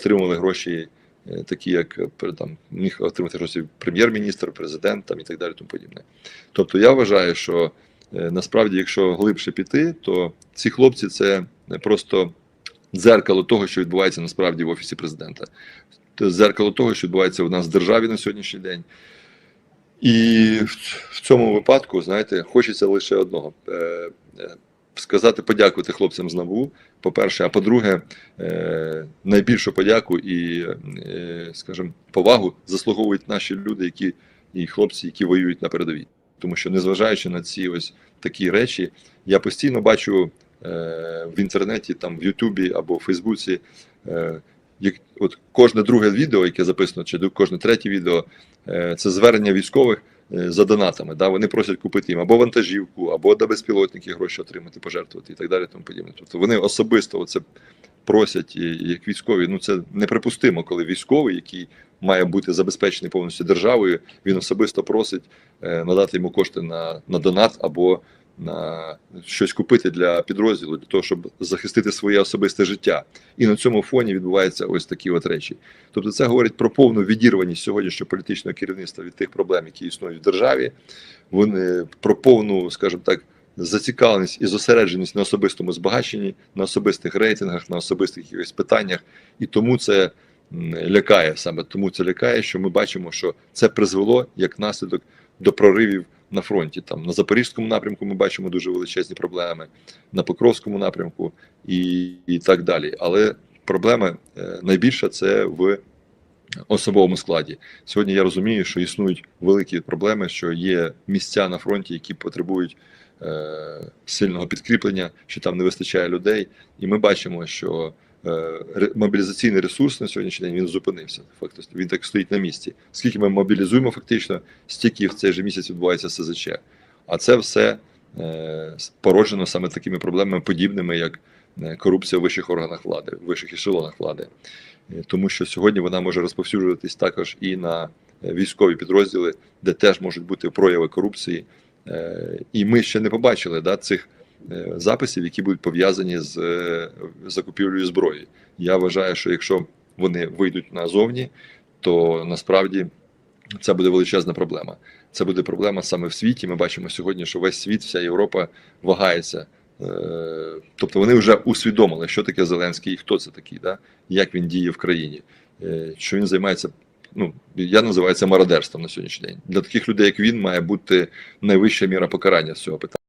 отримували гроші, е, такі як е, там міг отримати гроші прем'єр-міністр, президент там і так далі. Тому подібне. Тобто я вважаю, що е, насправді, якщо глибше піти, то ці хлопці це не просто дзеркало того, що відбувається насправді в офісі президента. Це дзеркало того, що відбувається у нас в державі на сьогоднішній день. І в- цьому випадку, знаєте, хочеться лише одного: сказати, подякувати хлопцям з НАБУ, по-перше, а по-друге, е, найбільшу подяку і, е, скажімо, повагу заслуговують наші люди, які і хлопці, які воюють на передовій. Тому що, незважаючи на ці ось такі речі, я постійно бачу е, в інтернеті, там в Ютубі або в Фейсбуці. Як от кожне друге відео, яке записано, чи кожне третє відео, це звернення військових за донатами. Да? Вони просять купити їм або вантажівку, або до безпілотників гроші отримати, пожертвувати і так далі. Тому подібне. Тобто вони особисто це просять, як військові. Ну це неприпустимо, коли військовий, який має бути забезпечений повністю державою, він особисто просить е, надати йому кошти на, на донат або щось купити для підрозділу, для того, щоб захистити своє особисте життя. І на цьому фоні відбуваються ось такі от речі. Тобто, це говорить про повну відірваність сьогоднішнього політичного керівництва від тих проблем, які існують в державі. Вони про повну, скажімо так, зацікавленість і зосередженість на особистому збагаченні, на особистих рейтингах, на особистих якихось питаннях. І тому це лякає саме тому це лякає, що ми бачимо, що це призвело як наслідок до проривів на фронті. Там на запорізькому напрямку ми бачимо дуже величезні проблеми, на Покровському напрямку і, і так далі. Але проблема е, найбільша це в особовому складі. Сьогодні я розумію, що існують великі проблеми, що є місця на фронті, які потребують е, сильного підкріплення, що там не вистачає людей, і ми бачимо, що мобілізаційний ресурс на сьогоднішній день він зупинився. Фактично, він так стоїть на місці. Скільки ми мобілізуємо, фактично, стільки в цей же місяць відбувається СЗЧ. А це все е, породжено саме такими проблемами, подібними як е, корупція в вищих органах влади, в вищих ешелонах влади. Е, Тому що сьогодні вона може розповсюджуватись також і на е, військові підрозділи, де теж можуть бути прояви корупції. Е, І ми ще не побачили да, цих е, записів, які будуть пов'язані з е, закупівлею зброї. Я вважаю, що якщо вони вийдуть назовні, то насправді це буде величезна проблема. Це буде проблема саме в світі. Ми бачимо сьогодні, що весь світ, вся Європа вагається. Е, Тобто вони вже усвідомили, що таке Зеленський і хто це такий, да? як він діє в країні, Е, що він займається. Ну, я називаю це мародерством на сьогоднішній день. Для таких людей, як він, має бути найвища міра покарання з цього питання.